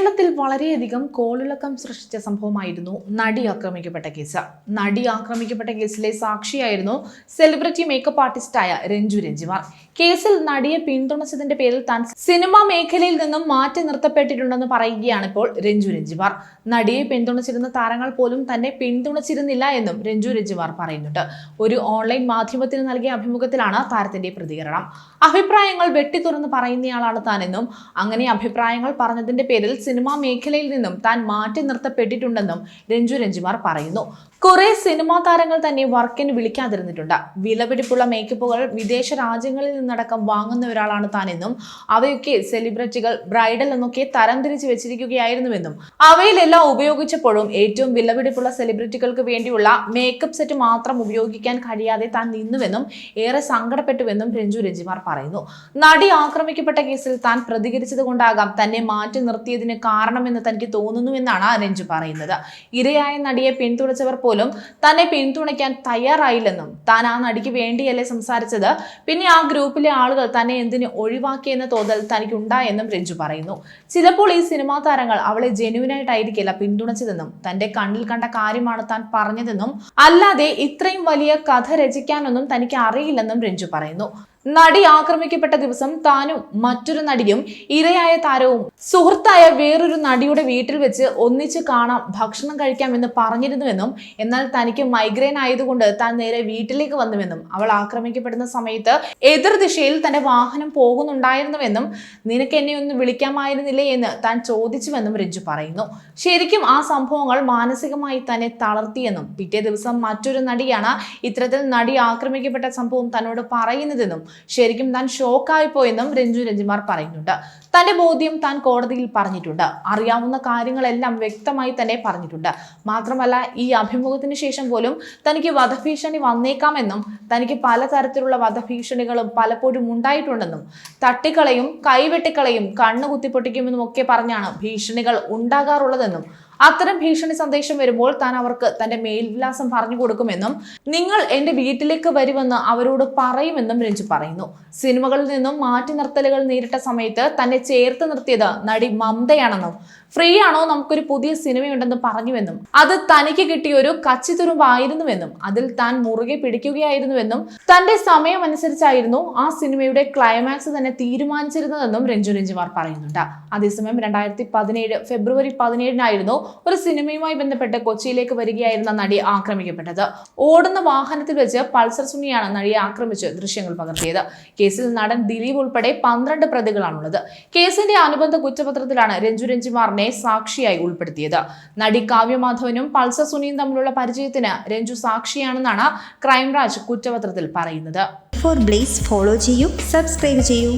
കേരളത്തിൽ വളരെയധികം കോളിളക്കം സൃഷ്ടിച്ച സംഭവമായിരുന്നു നടി ആക്രമിക്കപ്പെട്ട കേസ്. നടി ആക്രമിക്കപ്പെട്ട കേസിലെ സാക്ഷിയായിരുന്നു സെലിബ്രിറ്റി മേക്കപ്പ് ആർട്ടിസ്റ്റായ രഞ്ജു രഞ്ജിമാർ കേസിൽ നടിയെ പിന്തുണച്ചതിന്റെ പേരിൽ താൻ സിനിമാ മേഖലയിൽ നിന്നും മാറ്റി നിർത്തപ്പെട്ടിട്ടുണ്ടെന്ന് പറയുകയാണ് ഇപ്പോൾ രഞ്ജു രഞ്ജിമാർ നടിയെ പിന്തുണച്ചിരുന്ന താരങ്ങൾ പോലും തന്നെ പിന്തുണച്ചിരുന്നില്ല എന്നും രഞ്ജു രഞ്ജിമാർ പറയുന്നുണ്ട്. ഒരു ഓൺലൈൻ മാധ്യമത്തിന് നൽകിയ അഭിമുഖത്തിലാണ് താരത്തിന്റെ പ്രതികരണം. അഭിപ്രായങ്ങൾ വെട്ടിത്തുറന്ന് പറയുന്നയാളാണ് താനെന്നും അങ്ങനെ അഭിപ്രായങ്ങൾ പറഞ്ഞതിന്റെ പേരിൽ സിനിമാ മേഖലയിൽ നിന്നും താൻ മാറ്റി നിർത്തപ്പെട്ടിട്ടുണ്ടെന്നും രഞ്ജു രഞ്ജിമാർ പറയുന്നു. കുറെ സിനിമാ താരങ്ങൾ തന്നെ വർക്കിന് വിളിക്കാതിരുന്നിട്ടുണ്ട്. വിലപിടിപ്പുള്ള മേക്കപ്പുകൾ വിദേശ രാജ്യങ്ങളിൽ നിന്നടക്കം വാങ്ങുന്ന ഒരാളാണ് താനെന്നും അവയൊക്കെ സെലിബ്രിറ്റികൾ ബ്രൈഡൽ എന്നൊക്കെ തരംതിരിച്ച് വെച്ചിരിക്കുകയായിരുന്നുവെന്നും അവയിലെല്ലാം ഉപയോഗിച്ചപ്പോഴും ഏറ്റവും വിലപിടിപ്പുള്ള സെലിബ്രിറ്റികൾക്ക് വേണ്ടിയുള്ള മേക്കപ്പ് സെറ്റ് മാത്രം ഉപയോഗിക്കാൻ കഴിയാതെ താൻ നിന്നുവെന്നും ഏറെ സങ്കടപ്പെട്ടുവെന്നും രഞ്ജു രഞ്ജിമാർ പറയുന്നു. നടി ആക്രമിക്കപ്പെട്ട കേസിൽ താൻ പ്രതികരിച്ചത് കൊണ്ടാകാം തന്നെ മാറ്റി നിർത്തിയതിന് കാരണമെന്ന് തനിക്ക് തോന്നുന്നു എന്നാണ് രഞ്ജു പറയുന്നത്. ഇരയായ നടിയെ പിന്തുണച്ചവർ പോലും തന്നെ പിന്തുണയ്ക്കാൻ തയ്യാറായില്ലെന്നും താൻ ആ നടിക്ക് വേണ്ടിയല്ലേ സംസാരിച്ചത്? പിന്നെ ആ ഗ്രൂപ്പിലെ ആളുകൾ തന്നെ എന്തിന് ഒഴിവാക്കിയെന്ന തോന്നൽ തനിക്ക് ഉണ്ടായെന്നും രഞ്ജു പറയുന്നു. ചിലപ്പോൾ ഈ സിനിമാ താരങ്ങൾ അവളെ ജെന്യൂനായിട്ടായിരിക്കില്ല പിന്തുണച്ചതെന്നും തന്റെ കണ്ണിൽ കണ്ട കാര്യമാണ് താൻ പറഞ്ഞതെന്നും അല്ലാതെ ഇത്രയും വലിയ കഥ രചിക്കാനൊന്നും തനിക്ക് അറിയില്ലെന്നും രഞ്ജു പറയുന്നു. നടി ആക്രമിക്കപ്പെട്ട ദിവസം താനും മറ്റൊരു നടിയും ഇരയായ താരവും സുഹൃത്തായ വേറൊരു നടിയുടെ വീട്ടിൽ വെച്ച് ഒന്നിച്ച് കാണാം ഭക്ഷണം കഴിക്കാമെന്ന് പറഞ്ഞിരുന്നുവെന്നും എന്നാൽ തനിക്ക് മൈഗ്രെയിൻ ആയതുകൊണ്ട് താൻ നേരെ വീട്ടിലേക്ക് വന്നുവെന്നും അവൾ ആക്രമിക്കപ്പെടുന്ന സമയത്ത് എതിർദിശയിൽ തന്റെ വാഹനം പോകുന്നുണ്ടായിരുന്നുവെന്നും നിനക്ക് എന്നെ ഒന്ന് വിളിക്കാമായിരുന്നില്ലേ? എന്ന് താൻ ചോദിച്ചുവെന്നും രഞ്ജു പറയുന്നു. ശരിക്കും ആ സംഭവങ്ങൾ മാനസികമായി തന്നെ തളർത്തിയെന്നും പിറ്റേ ദിവസം മറ്റൊരു നടിയാണ് ഇത്തരത്തിൽ നടി ആക്രമിക്കപ്പെട്ട സംഭവം തന്നോട് പറയുന്നതെന്നും ശരിക്കും താൻ ഷോക്കായി പോയെന്നും രഞ്ജു രഞ്ജിമാർ പറയുന്നുണ്ട്. തന്റെ ബോധ്യം താൻ കോടതിയിൽ പറഞ്ഞിട്ടുണ്ട്. അറിയാവുന്ന കാര്യങ്ങളെല്ലാം വ്യക്തമായി തന്നെ പറഞ്ഞിട്ടുണ്ട്. മാത്രമല്ല ഈ അഭിമുഖത്തിന് ശേഷം പോലും തനിക്ക് വധഭീഷണി വന്നേക്കാമെന്നും തനിക്ക് പലതരത്തിലുള്ള വധഭീഷണികളും പലപ്പോഴും ഉണ്ടായിട്ടുണ്ടെന്നും തട്ടിക്കളയും കൈവെട്ടിക്കളയും കണ്ണു കുത്തിപ്പൊട്ടിക്കുമെന്നും ഒക്കെ പറഞ്ഞാണ് ഭീഷണികൾ ഉണ്ടാകാറുള്ളതെന്നും അത്തരം ഭീഷണി സന്ദേശം വരുമ്പോൾ താൻ അവർക്ക് തന്റെ മേൽവിലാസം പറഞ്ഞു കൊടുക്കുമെന്നും നിങ്ങൾ എന്റെ വീട്ടിലേക്ക് വരുമെന്ന് അവരോട് പറയുമെന്നും രഞ്ജു പറയുന്നു. സിനിമകളിൽ നിന്നും മാറ്റി നിർത്തലുകൾ നേരിട്ട സമയത്ത് തന്നെ ചേർത്ത് നിർത്തിയത് നടി മമതയാണെന്നും ഫ്രീ ആണോ നമുക്കൊരു പുതിയ സിനിമയുണ്ടെന്ന് പറഞ്ഞുവെന്നും അത് തനിക്ക് കിട്ടിയ ഒരു കച്ചിത്തുരുമ്പായിരുന്നുവെന്നും അതിൽ താൻ മുറുകെ പിടിക്കുകയായിരുന്നുവെന്നും തന്റെ സമയം അനുസരിച്ചായിരുന്നു ആ സിനിമയുടെ ക്ലൈമാക്സ് തന്നെ തീരുമാനിച്ചിരുന്നതെന്നും രഞ്ജു രഞ്ജിമാർ പറയുന്നുണ്ട്. അതേസമയം രണ്ടായിരത്തി പതിനേഴ് ഫെബ്രുവരി പതിനേഴിനായിരുന്നു ഒരു സിനിമയുമായി ബന്ധപ്പെട്ട് കൊച്ചിയിലേക്ക് വരികയായിരുന്ന നടി ആക്രമിക്കപ്പെട്ടത്. ഓടുന്ന വാഹനത്തിൽ വെച്ച് പൾസർ സുനിയാണ് നടിയെ ആക്രമിച്ച് ദൃശ്യങ്ങൾ പകർത്തിയത്. കേസിൽ നടൻ ദിലീപ് ഉൾപ്പെടെ പന്ത്രണ്ട് പ്രതികളാണുള്ളത്. കേസിന്റെ അനുബന്ധ കുറ്റപത്രത്തിലാണ് രഞ്ജു രഞ്ജിമാറിനെ സാക്ഷിയായി ഉൾപ്പെടുത്തിയത്. നടി കാവ്യമാധവനും പൾസ സുനിയും തമ്മിലുള്ള പരിചയത്തിന് രഞ്ജു സാക്ഷിയാണെന്നാണ് ക്രൈംബ്രാഞ്ച് കുറ്റപത്രത്തിൽ പറയുന്നത്. ഫോർ ബ്ലേസ് ഫോളോ ചെയ്യൂ സബ്സ്ക്രൈബ് ചെയ്യൂ.